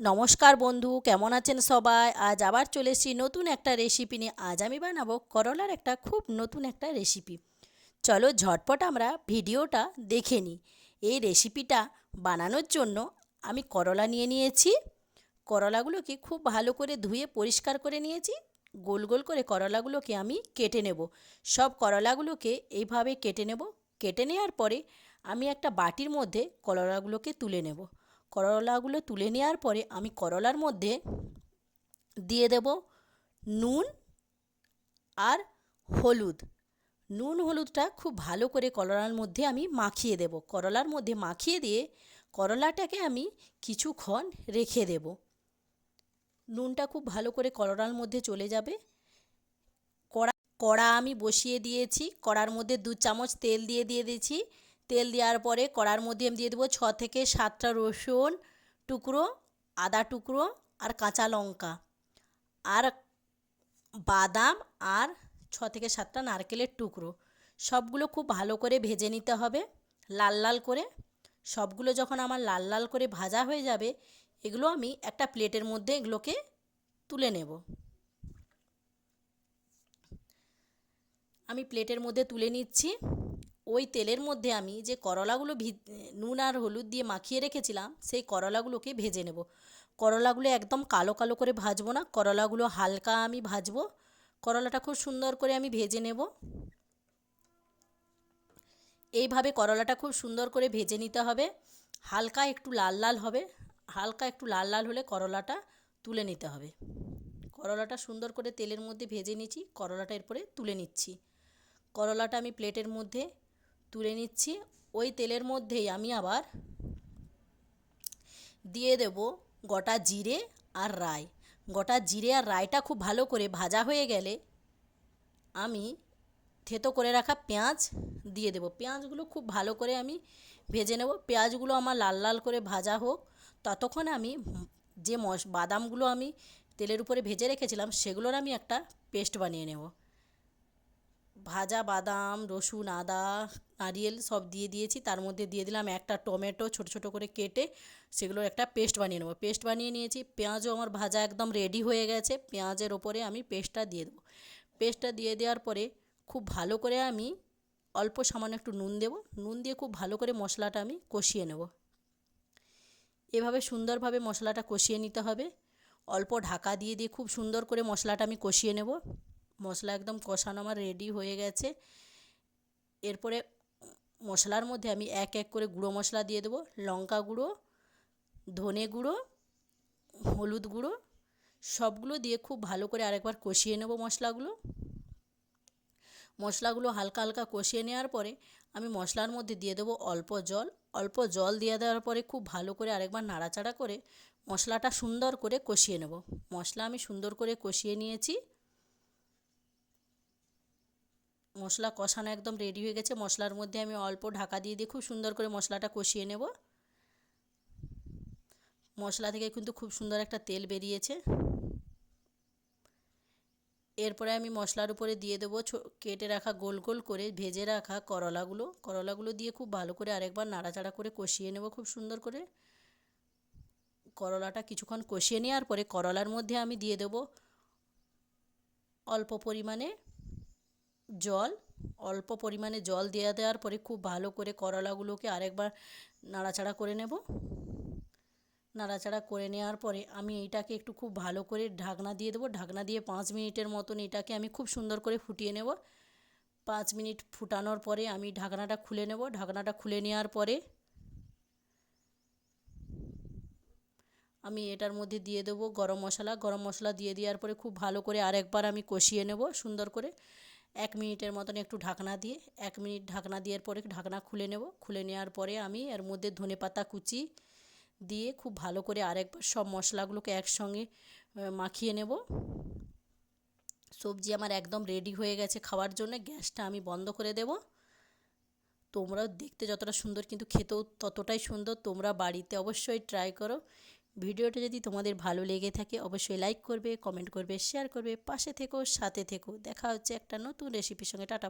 নমস্কার বন্ধু, কেমন আছেন সবাই? আজ আবার চলে এসেছি নতুন একটা রেসিপি নিয়ে। আজ আমি বানাবো করলার একটা খুব নতুন একটা রেসিপি চলো ঝটপট আমরা ভিডিওটা দেখে নিই। এই রেসিপিটা বানানোর জন্য আমি করলা নিয়ে নিয়েছি। করলাগুলোকে খুব ভালো করে ধুয়ে পরিষ্কার করে নিয়েছি। গোল গোল করে করলাগুলোকে আমি কেটে নেব। সব করলাগুলোকে এইভাবে কেটে নেব। কেটে নেওয়ার পরে আমি একটা বাটির মধ্যে করলাগুলোকে তুলে নেব। করলাগুলো তুলে নেওয়ার পরে আমি করলার মধ্যে দিয়ে দেব নুন আর হলুদ। নুন, হলুদটা খুব ভালো করে করলার মধ্যে আমি মাখিয়ে দেব। করলার মধ্যে মাখিয়ে দিয়ে করলাটাকে আমি কিছুক্ষণ রেখে দেব। নুনটা খুব ভালো করে করলার মধ্যে চলে যাবে। কড়া কড়া আমি বসিয়ে দিয়েছি। কড়ার মধ্যে দু চামচ তেল দিয়ে দিয়ে দিয়েছি। তেল দেওয়ার পরে কড়ার মধ্যে আমি দিয়ে দেবো ছ থেকে সাতটা রসুন টুকরো, আদা টুকরো আর কাঁচা লঙ্কা। আর বাদাম আর ছ থেকে সাতটা নারকেলের টুকরো। সবগুলো খুব ভালো করে ভেজে নিতে হবে, লাল লাল করে। সবগুলো যখন আমার লাল লাল করে ভাজা হয়ে যাবে, এগুলো আমি একটা প্লেটের মধ্যে এগুলোকে তুলে নেব। আমি প্লেটের মধ্যে তুলে নিচ্ছি। ওই তেলের মধ্যে আমি যে করলাগুলো নুন আর হলুদ দিয়ে মাখিয়ে রেখেছিলাম, সেই করলাগুলোকে ভেজে নেব। করলাগুলো একদম কালো কালো করে ভাজবো না, করলাগুলো হালকা আমি ভাজবো। করলাটা খুব সুন্দর করে আমি ভেজে নেব। এইভাবে করলাটা খুব সুন্দর করে ভেজে নিতে হবে। হালকা একটু লাল লাল হবে, হালকা একটু লাল লাল হলে করলাটা তুলে নিতে হবে। করলাটা সুন্দর করে তেলের মধ্যে ভেজে নিচ্ছি করলাটা এরপরে তুলে নিচ্ছি। করলাটা আমি প্লেটের মধ্যে তুলে নিচ্ছি। ওই তেলের মধ্যেই আমি আবার দিয়ে দেব গোটা জিরে আর রাই গোটা জিরে আর রাইটা খুব ভালো করে ভাজা হয়ে গেলে আমি থেতো করে রাখা পেঁয়াজ দিয়ে দেব। পেঁয়াজগুলো খুব ভালো করে আমি ভেজে নেব। পেঁয়াজগুলো আমার লাল লাল করে ভাজা হোক, ততক্ষণ আমি যে মশ, বাদামগুলো আমি তেলের উপরে ভেজে রেখেছিলাম, সেগুলোর আমি একটা পেস্ট বানিয়ে নেব। ভাজা, বাদাম, রসুন, আদা, নারিয়েল সব দিয়ে দিয়েছি। তার মধ্যে দিয়ে দিলাম একটা টমেটো ছোটো ছোটো করে কেটে সেগুলোর একটা পেস্ট বানিয়ে নেব। পেস্ট বানিয়ে নিয়েছি, পেঁয়াজও আমার ভাজা একদম রেডি হয়ে গেছে। পেঁয়াজের ওপরে আমি পেস্টটা দিয়ে দেবো। পেস্টটা দিয়ে দেওয়ার পরে খুব ভালো করে আমি অল্প সামান্য একটু নুন দেবো। নুন দিয়ে খুব ভালো করে মশলাটা আমি কষিয়ে নেব। এভাবে সুন্দরভাবে মশলাটা কষিয়ে নিতে হবে। অল্প ঢাকা দিয়ে দিয়ে খুব সুন্দর করে মশলাটা আমি কষিয়ে নেব। মশলা একদম কষানো আমার রেডি হয়ে গেছে। এরপরে মশলার মধ্যে আমি এক এক করে গুঁড়ো মশলা দিয়ে দেবো। লঙ্কা গুঁড়ো, ধনে গুঁড়ো, হলুদ গুঁড়ো, সবগুলো দিয়ে খুব ভালো করে আরেকবার কষিয়ে নেব মশলাগুলো। মশলাগুলো হালকা হালকা কষিয়ে নেওয়ার পরে আমি মশলার মধ্যে দিয়ে দেবো অল্প জল। অল্প জল দিয়ে দেওয়ার পরে খুব ভালো করে আরেকবার নাড়াচাড়া করে মশলাটা সুন্দর করে কষিয়ে নেব। মশলা আমি সুন্দর করে কষিয়ে নিয়েছি। মশলা কষানো একদম রেডি হয়ে গেছে। মশলার মধ্যে আমি অল্প ঢাকা দিয়ে দিয়ে খুব সুন্দর করে মশলাটা কষিয়ে নেব। মশলা থেকে কিন্তু খুব সুন্দর একটা তেল বেরিয়েছে। এরপরে আমি মশলার উপরে দিয়ে দেবো কেটে রাখা গোল গোল করে ভেজে রাখা করলাগুলো। করলাগুলো দিয়ে খুব ভালো করে আরেকবার নাড়াচাড়া করে কষিয়ে নেব খুব সুন্দর করে। করলাটা কিছুক্ষণ কষিয়ে নেওয়ার পরে করলার মধ্যে আমি দিয়ে দেবো অল্প পরিমাণে জল, অল্প পরিমাণে জল দেওয়া দেওয়ার পরে খুব ভালো করে করলাগুলোকে আরেকবার নাড়াচাড়া করে নেব। নাড়াচাড়া করে নেওয়ার পরে আমি এইটাকে একটু খুব ভালো করে ঢাকনা দিয়ে দেবো। ঢাকনা দিয়ে পাঁচ মিনিটের মতন এটাকে আমি খুব সুন্দর করে ফুটিয়ে নেব। পাঁচ মিনিট ফুটানোর পরে আমি ঢাকনাটা খুলে নেব। ঢাকনাটা খুলে নেওয়ার পরে আমি এটার মধ্যে দিয়ে দেবো গরম মশলা। গরম মশলা দিয়ে দেওয়ার পরে খুব ভালো করে আরেকবার আমি কষিয়ে নেব সুন্দর করে। এক মিনিটের মতন একটু ঢাকনা দিয়ে, এক মিনিট ঢাকনা দেওয়ার পরে ঢাকনা খুলে নেব। খুলে নেওয়ার পরে আমি এর মধ্যে ধনে পাতা কুচি দিয়ে খুব ভালো করে আরেকবার সব মশলাগুলোকে একসঙ্গে মাখিয়ে নেব। সবজি আমার একদম রেডি হয়ে গেছে খাওয়ার জন্য। গ্যাসটা আমি বন্ধ করে দেব। তোমরাও দেখতে যতটা সুন্দর, কিন্তু খেতেও ততটাই সুন্দর। তোমরা বাড়িতে অবশ্যই ট্রাই করো। ভিডিওটা যদি তোমাদের ভালো লেগে থাকে, অবশ্যই লাইক করবে কমেন্ট করবে শেয়ার করবে, পাশে থেকো, সাথে থেকো। দেখা হচ্ছে একটা নতুন রেসিপির সঙ্গে। টাটা